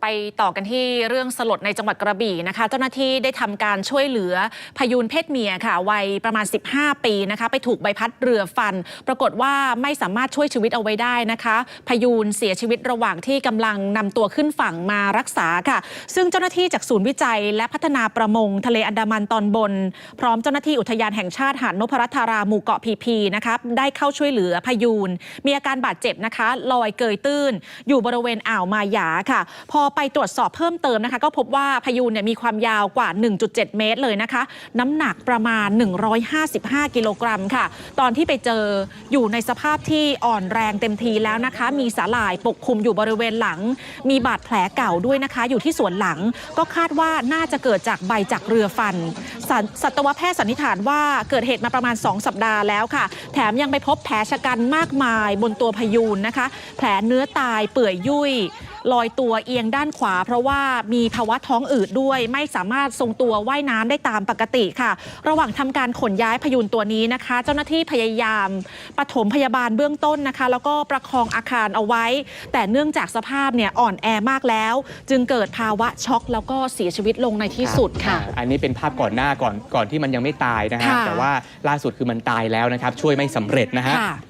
ไปต่อกันที่เรื่องสลดในจังหวัดกระบี่นะคะ เจ้าหน้าที่ได้ทำการช่วยเหลือพยูนเพศเมียค่ะวัยประมาณ 15 ปีนะคะ ไปถูกใบพัดเรือฟัน ปรากฏว่าไม่สามารถช่วยชีวิตเอาไว้ได้นะคะ พยูนเสียชีวิตระหว่างที่กำลังนำตัวขึ้นฝั่งมารักษาค่ะ ซึ่งเจ้าหน้าที่จากศูนย์วิจัย และพัฒนาประมงทะเลอันดามันตอนบน พร้อมเจ้าหน้าที่อุทยานแห่งชาติหาดนพรัตนาราหมู่เกาะพีพีนะคะได้เข้าช่วยเหลือพยูนมีอาการบาดเจ็บนะคะลอยเกยตื้น อยู่บริเวณอ่าวมายาค่ะพอไปตรวจสอบเพิ่มเติมนะคะ ก็พบว่าพายูนเนี่ยมีความยาวกว่า 1.7 เมตรเลยนะคะ น้ำหนักประมาณ 155 กิโลกรัมค่ะ ตอนที่ไปเจออยู่ในสภาพที่อ่อนแรงเต็มทีแล้วนะคะ มีสาหร่ายปกคลุมอยู่บริเวณหลัง มีบาดแผลเก่าด้วยนะคะ อยู่ที่ส่วนหลัง ก็คาดว่าน่าจะเกิดจากใบจากเรือฟันสันสัตวแพทย์สันนิษฐานว่าเกิดเหตุมาประมาณ 2 สัปดาห์แล้วค่ะ แถมยังไปพบแผลชะกันมากมายบนตัวพยูนนะคะ แผลเนื้อตายเปื่อยยุ่ย ลอยตัวเอียงด้านขวา เพราะว่ามีภาวะท้องอืดด้วย ไม่สามารถทรงตัวว่ายน้ำได้ตามปกติค่ะ ระหว่างทำการขนย้ายพยูนตัวนี้นะคะ เจ้าหน้าที่พยายามปฐมพยาบาลเบื้องต้นนะคะ แล้วก็ประคองอาคารเอาไว้ แต่เนื่องจากสภาพเนี่ยอ่อนแอมากแล้ว จึงเกิดภาวะช็อกแล้วก็เสียชีวิตลงในที่สุดค่ะอ่าอันนี้เป็นภาพก่อนหน้าก่อนก่อนที่มันยังไม่ตายนะฮะค่ะแต่ว่าล่าสุดคือมันตายแล้วนะครับ ช่วยไม่สำเร็จนะฮะค่ะก